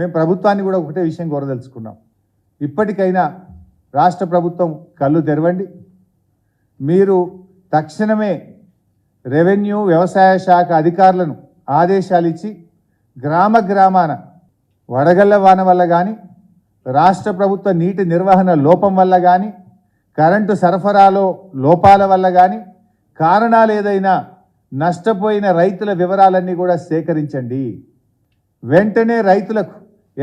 మేము ప్రభుత్వాన్ని కూడా ఒకటే విషయం కోరదలుచుకున్నాం. ఇప్పటికైనా రాష్ట్ర ప్రభుత్వం కళ్ళు తెరవండి. మీరు తక్షణమే రెవెన్యూ వ్యవసాయ శాఖ అధికారులను ఆదేశాలు ఇచ్చి గ్రామ గ్రామాన వడగళ్ళ వాన వల్ల కానీ రాష్ట్ర ప్రభుత్వ నీటి నిర్వహణ లోపం వల్ల కానీ కరెంటు సరఫరాలో లోపాల వల్ల కానీ కారణాలు ఏదైనా నష్టపోయిన రైతుల వివరాలన్నీ కూడా సేకరించండి. వెంటనే రైతులకు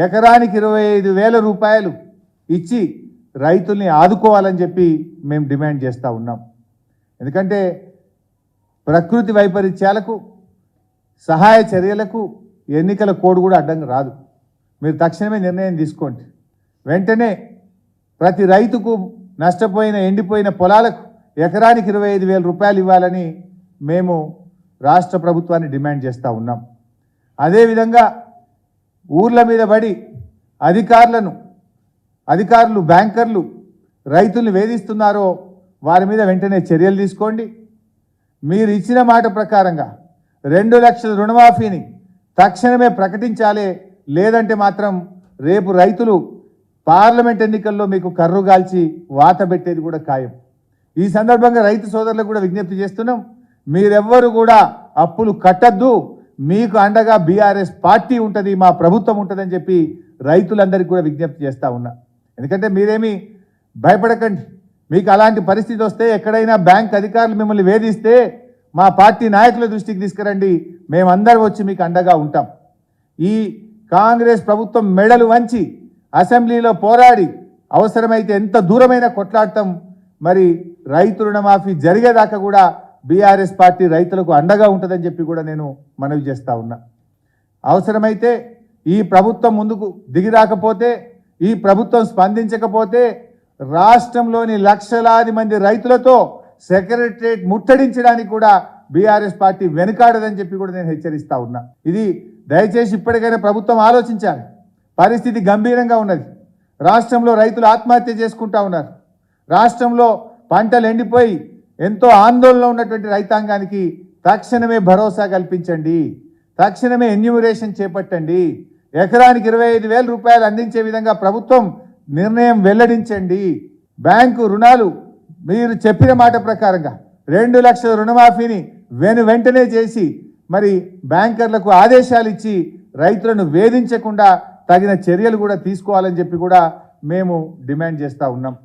ఎకరానికి ఇరవై ఐదు వేల రూపాయలు ఇచ్చి రైతుల్ని ఆదుకోవాలని చెప్పి మేము డిమాండ్ చేస్తూ ఉన్నాం. ఎందుకంటే ప్రకృతి వైపరీత్యాలకు సహాయ చర్యలకు ఎన్నికల కోడ్ కూడా అడ్డంగా రాదు. మీరు తక్షణమే నిర్ణయం తీసుకోండి. వెంటనే ప్రతి రైతుకు నష్టపోయిన ఎండిపోయిన పొలాలకు ఎకరానికి ఇరవై ఐదు వేల రూపాయలు ఇవ్వాలని మేము రాష్ట్ర ప్రభుత్వాన్ని డిమాండ్ చేస్తూ ఉన్నాం. అదేవిధంగా ఊర్ల మీద పడి అధికారులను అధికారులు బ్యాంకర్లు రైతుల్ని వేధిస్తున్నారో వారి మీద వెంటనే చర్యలు తీసుకోండి. మీరు ఇచ్చిన మాట ప్రకారంగా రెండు లక్షల రుణమాఫీని తక్షణమే ప్రకటించాలి లేదంటే మాత్రం రేపు రైతులు పార్లమెంట్ ఎన్నికల్లో మీకు కర్రుగాల్చి వాత పెట్టేది కూడా ఖాయం. ఈ సందర్భంగా రైతు సోదరులకు కూడా విజ్ఞప్తి చేస్తున్నాం. మీరెవ్వరు కూడా అప్పులు కట్టద్దు. మీకు అండగా బీఆర్ఎస్ పార్టీ ఉంటుంది మా ప్రభుత్వం ఉంటుందని చెప్పి రైతులందరికీ కూడా విజ్ఞప్తి చేస్తూ ఉన్నా. ఎందుకంటే మీరేమీ భయపడకండి. మీకు అలాంటి పరిస్థితి వస్తే ఎక్కడైనా బ్యాంక్ అధికారులు మిమ్మల్ని వేధిస్తే మా పార్టీ నాయకుల దృష్టికి తీసుకురండి. మేమందరం వచ్చి మీకు అండగా ఉంటాం. ఈ కాంగ్రెస్ ప్రభుత్వం మెడలు వంచి అసెంబ్లీలో పోరాడి అవసరమైతే ఎంత దూరమైనా కొట్లాడటం మరి రైతు రుణమాఫీ జరిగేదాకా కూడా బీఆర్ఎస్ పార్టీ రైతులకు అండగా ఉంటుందని చెప్పి కూడా నేను మనవి చేస్తూ ఉన్నా. అవసరమైతే ఈ ప్రభుత్వం ముందుకు దిగిరాకపోతే ఈ ప్రభుత్వం స్పందించకపోతే రాష్ట్రంలోని లక్షలాది మంది రైతులతో సెక్రటరేట్ ముట్టడించడానికి కూడా బీఆర్ఎస్ పార్టీ వెనుకాడదని చెప్పి కూడా నేను హెచ్చరిస్తా ఉన్నా. ఇది దయచేసి ఇప్పటికైనా ప్రభుత్వం ఆలోచించాలి. పరిస్థితి గంభీరంగా ఉన్నది. రాష్ట్రంలో రైతులు ఆత్మహత్య చేసుకుంటా ఉన్నారు. రాష్ట్రంలో పంటలు ఎండిపోయి ఎంతో ఆందోళనలో ఉన్నటువంటి రైతాంగానికి తక్షణమే భరోసా కల్పించండి. తక్షణమే ఎన్యూమరేషన్ చేపట్టండి. ఎకరానికి ఇరవై ఐదు వేల రూపాయలు అందించే విధంగా ప్రభుత్వం నిర్ణయం వెల్లడించండి. బ్యాంకు రుణాలు మీరు చెప్పిన మాట ప్రకారంగా రెండు లక్షల రుణమాఫీని వెను వెంటనే చేసి మరి బ్యాంకర్లకు ఆదేశాలు ఇచ్చి రైతులను వేధించకుండా తగిన చర్యలు కూడా తీసుకోవాలని చెప్పి కూడా మేము డిమాండ్ చేస్తూ ఉన్నాం.